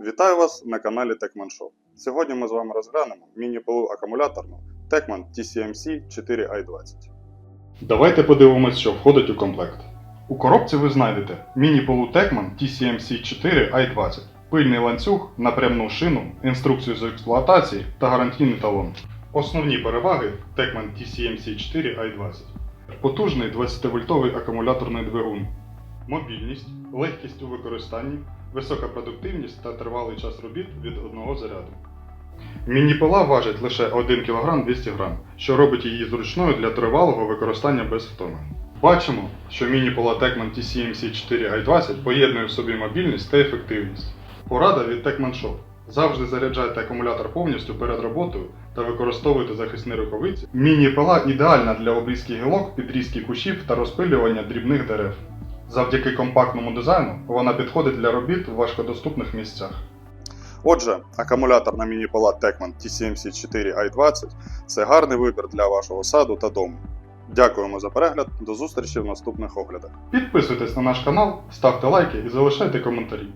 Вітаю вас на каналі Techman Shop. Сьогодні ми з вами розглянемо міні-пилу акумуляторну Techman TCMC 4i20. Давайте подивимось, що входить у комплект. У коробці ви знайдете міні-пилу Techman TCMC 4i20, пильний ланцюг, напрямну шину, інструкцію з експлуатації та гарантійний талон. Основні переваги Techman TCMC 4i20. Потужний 20-вольтовий акумуляторний двигун, мобільність, легкість у використанні, висока продуктивність та тривалий час робіт від одного заряду. Міні-пила важить лише 1 кг 200 г, що робить її зручною для тривалого використання без втоми. Бачимо, що міні-пила Techman TCMC 4i20 поєднує в собі мобільність та ефективність. Порада від Techman Shop. Завжди заряджайте акумулятор повністю перед роботою та використовуйте захисні рукавиці. Міні-пила ідеальна для обрізки гілок, підрізки кущів та розпилювання дрібних дерев. Завдяки компактному дизайну вона підходить для робіт в важкодоступних місцях. Отже, акумуляторна міні-палат Techman T74i20 це гарний вибір для вашого саду та дому. Дякуємо за перегляд, до зустрічі в наступних оглядах. Підписуйтесь на наш канал, ставте лайки і залишайте коментарі.